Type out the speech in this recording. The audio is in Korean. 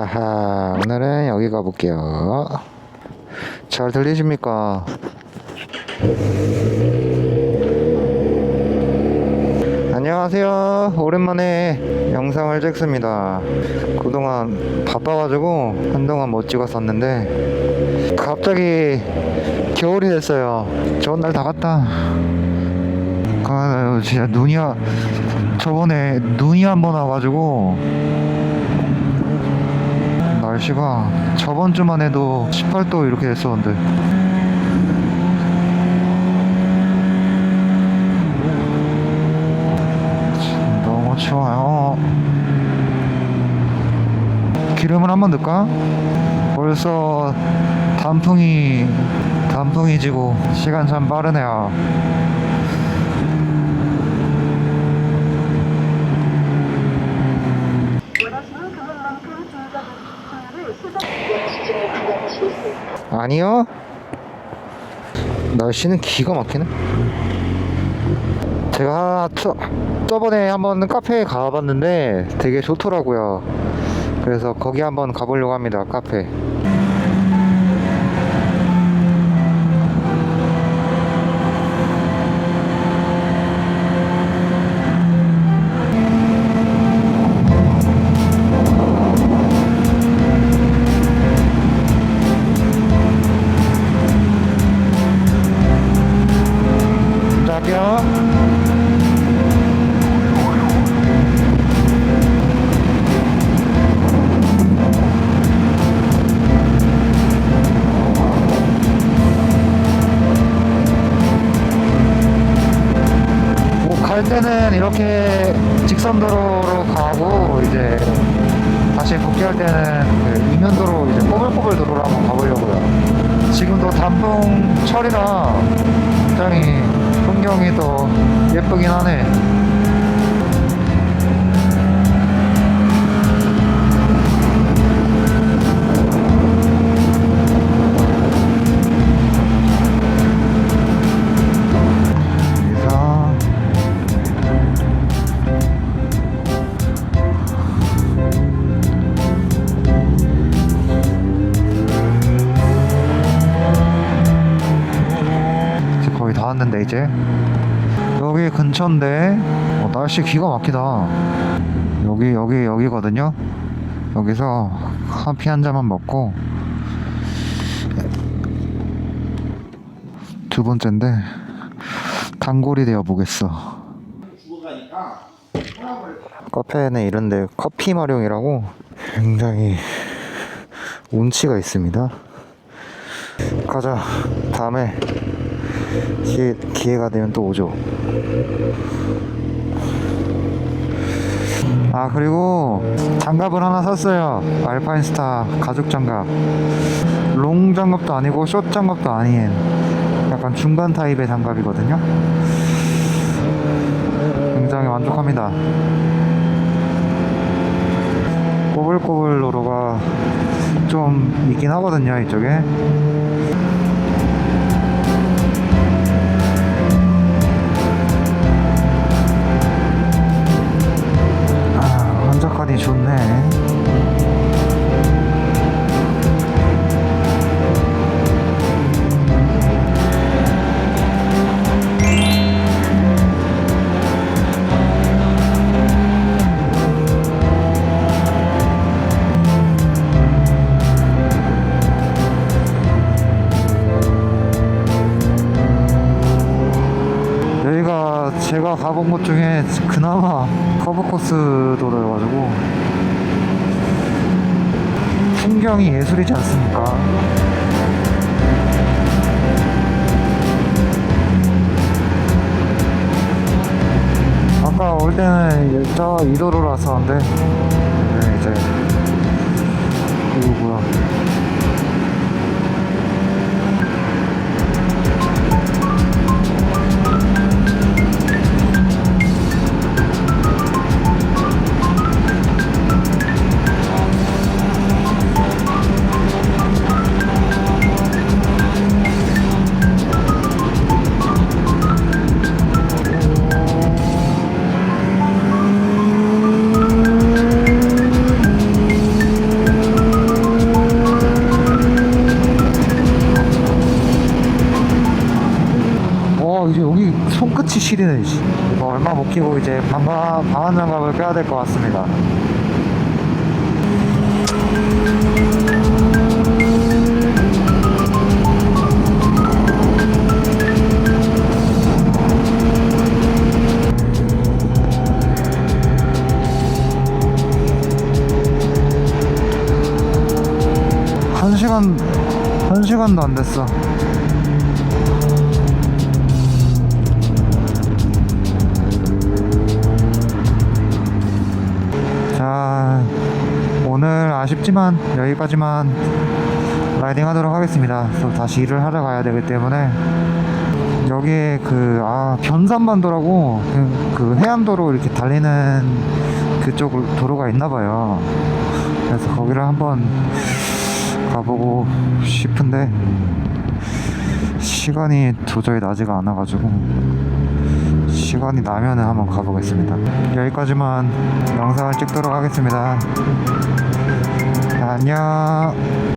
하하 오늘은 여기 가볼게요. 잘 들리십니까? 안녕하세요. 오랜만에 영상을 찍습니다. 그동안 바빠가지고 한동안 못 찍었었는데 갑자기 겨울이 됐어요. 좋은 날 다 갔다. 아 진짜 눈이 와- 저번에 눈이 한 번 와가지고 날씨가 저번 주만 해도 18도 이렇게 됐었는데. 참, 너무 추워요. 기름을 한번 넣을까? 벌써 단풍이 단풍이 지고 시간 참 빠르네요 원하시는 금액만큼 중간 수요를 수정 수정을 부담하실 수 있습니다. 아니요. 날씨는 기가 막히네. 제가 저, 저번에 한번 카페에 가봤는데 되게 좋더라고요. 그래서 거기 한번 가보려고 합니다. 카페. 때는 이렇게 직선도로로 가고 이제 다시 복귀할 때는 그 이면도로 이제 꼬불꼬불 도로로 한번 가보려고요. 지금도 단풍 철이라 굉장히 풍경이 또 예쁘긴 하네. 왔는데 이제. 여기 근처인데 어, 날씨 기가 막히다. 여기 여기 여기거든요. 여기서 커피 한 잔만 먹고. 두 번째인데 단골이 되어 보겠어. 카페는 이런데 커피 마룡이라고 굉장히 운치가 있습니다. 가자. 다음에 기회, 기회가 되면 또 오죠. 아 그리고 장갑을 하나 샀어요. 알파인스타 가죽 장갑. 롱 장갑도 아니고 숏 장갑도 아닌 약간 중간 타입의 장갑이거든요. 굉장히 만족합니다. 꼬불꼬불 도로가 좀 있긴 하거든요 이쪽에. 아, 한적하니 좋 제가 가본 곳 중에 그나마 커브 코스 도로여가지고 풍경이 예술이지 않습니까? 아까 올 때는 저 이 도로로 왔었는데 네, 이제 미치리네 씨. 이거 얼마 못 키고 이제 방방 방한 장갑을 껴야 될 것 같습니다 한 시간 한 시간도 안 됐어 아쉽지만 여기까지만 라이딩 하도록 하겠습니다 또 다시 일을 하러 가야 되기 때문에 여기에 그 아 변산반도라고 그, 그 해안도로 이렇게 달리는 그쪽 도로가 있나 봐요 그래서 거기를 한번 가보고 싶은데 시간이 도저히 나지가 않아가지고 시간이 나면은 한번 가보겠습니다. 여기까지만 영상을 찍도록 하겠습니다. 안녕.